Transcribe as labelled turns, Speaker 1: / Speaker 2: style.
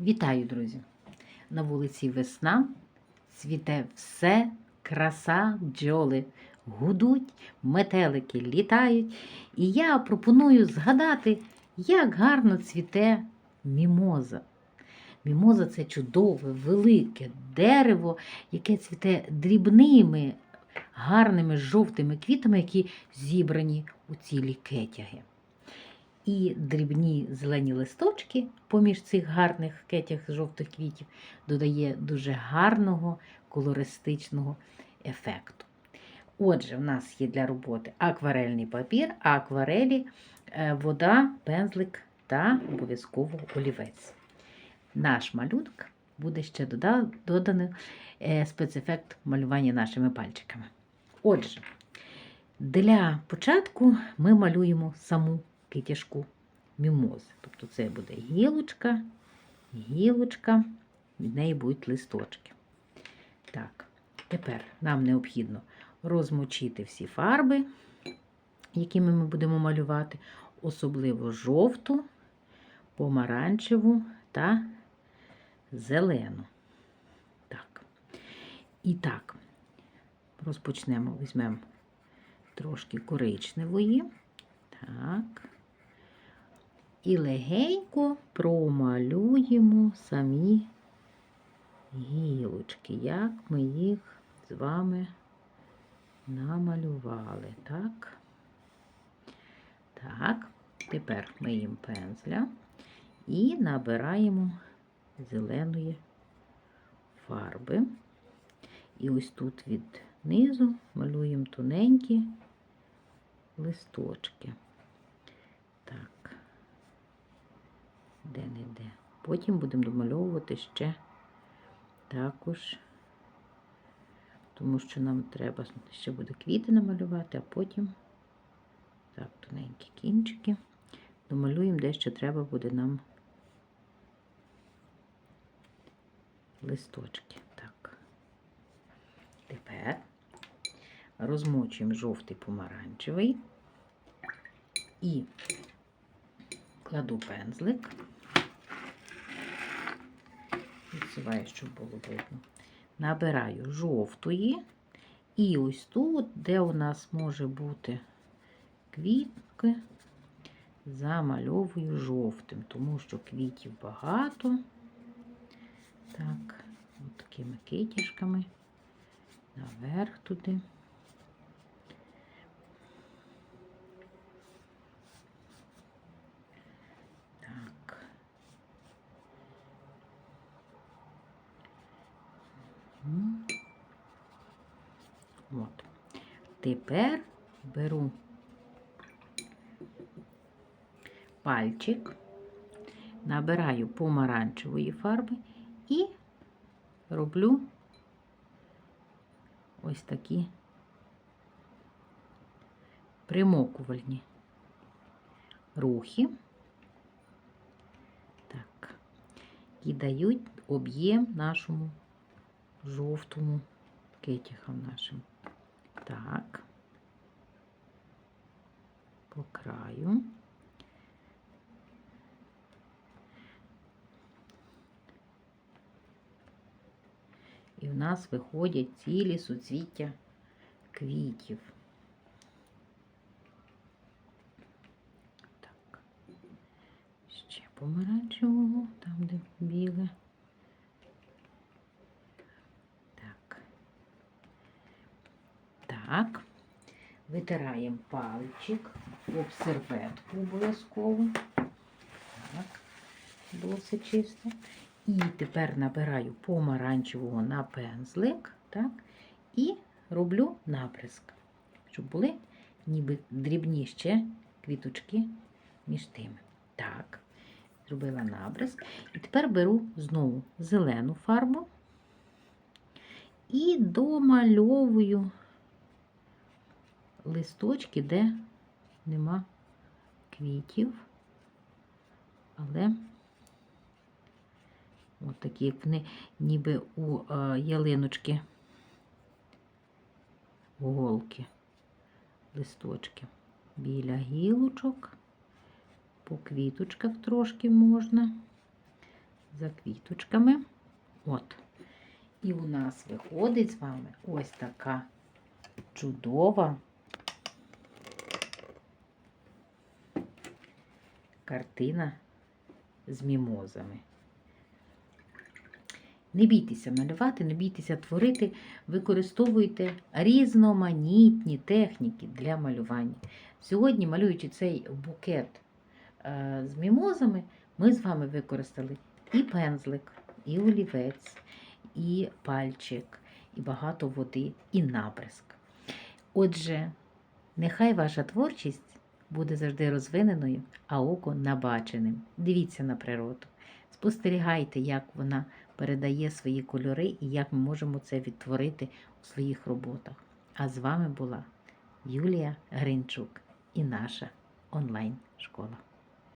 Speaker 1: Вітаю, друзі! На вулиці весна цвіте все, краса, бджоли гудуть, метелики літають. І я пропоную згадати, як гарно цвіте мімоза. Мімоза це чудове, велике дерево, яке цвіте дрібними, гарними жовтими квітами, які зібрані у цілі кетяги. І дрібні зелені листочки поміж цих гарних кетях жовтих квітів додає дуже гарного колористичного ефекту. Отже, в нас є для роботи акварельний папір, акварелі, е, вода, пензлик та обов'язково олівець. Наш малюнок буде ще доданий е, спецефект малювання нашими пальчиками. Отже, для початку ми малюємо саму китяшку мімози. Тобто це буде гілочка, гілочка, від неї будуть листочки. Так, тепер нам необхідно розмочити всі фарби, якими ми будемо малювати, особливо жовту, помаранчеву та зелену. Так. І так, розпочнемо, візьмемо трошки коричневої. Так. І легенько промалюємо самі гілочки, як ми їх з вами намалювали. Так. Так, тепер миємо пензля і набираємо зеленої фарби. І ось тут від низу малюємо тоненькі листочки. Так, де-не-де. Потім будемо домальовувати ще також, тому що нам треба ще буде квіти намалювати, а потім так, тоненькі кінчики. Домалюємо, де ще треба буде нам листочки. Так. Тепер розмочуємо жовтий помаранчевий і кладу пензлик, відсуваю, щоб було видно. Набираю жовтої, і ось тут, де у нас може бути квітки, замальовую жовтим, тому що квітів багато. Так, от такими китішками наверх туди. Так. М. От. Тепер беру пальчик, набираю помаранчевої фарби і роблю ось такі примокувальні рухи. Так, і дають об'єм нашому жовтому кетіхам нашим. Так, по краю. І в нас виходять цілі суцвіття квітів. Так. Ще помаранчевого, там, де біле. Так. Так. Витираємо пальчик об серветку обов'язково. Так, було все чисто. І тепер набираю помаранчевого на пензлик, так, і роблю наприск, щоб були ніби дрібні ще квіточки між тими. Так, зробила набриск. І тепер беру знову зелену фарбу і домальовую листочки, де нема квітів, але От такі, вони ніби у е, ялиночки голки, листочки. Біля гілочок, по квіточках трошки можна. за квіточками. От. І у нас виходить з вами ось така чудова картина з мімозами. Не бійтеся малювати, не бійтеся творити, використовуйте різноманітні техніки для малювання. Сьогодні, малюючи цей букет е, з мімозами, ми з вами використали і пензлик, і олівець, і пальчик, і багато води, і набризк. Отже, нехай ваша творчість буде завжди розвиненою, а око набаченим. Дивіться на природу. Спостерігайте, як вона передає свої кольори і як ми можемо це відтворити у своїх роботах. А з вами була Юлія Гринчук і наша онлайн-школа.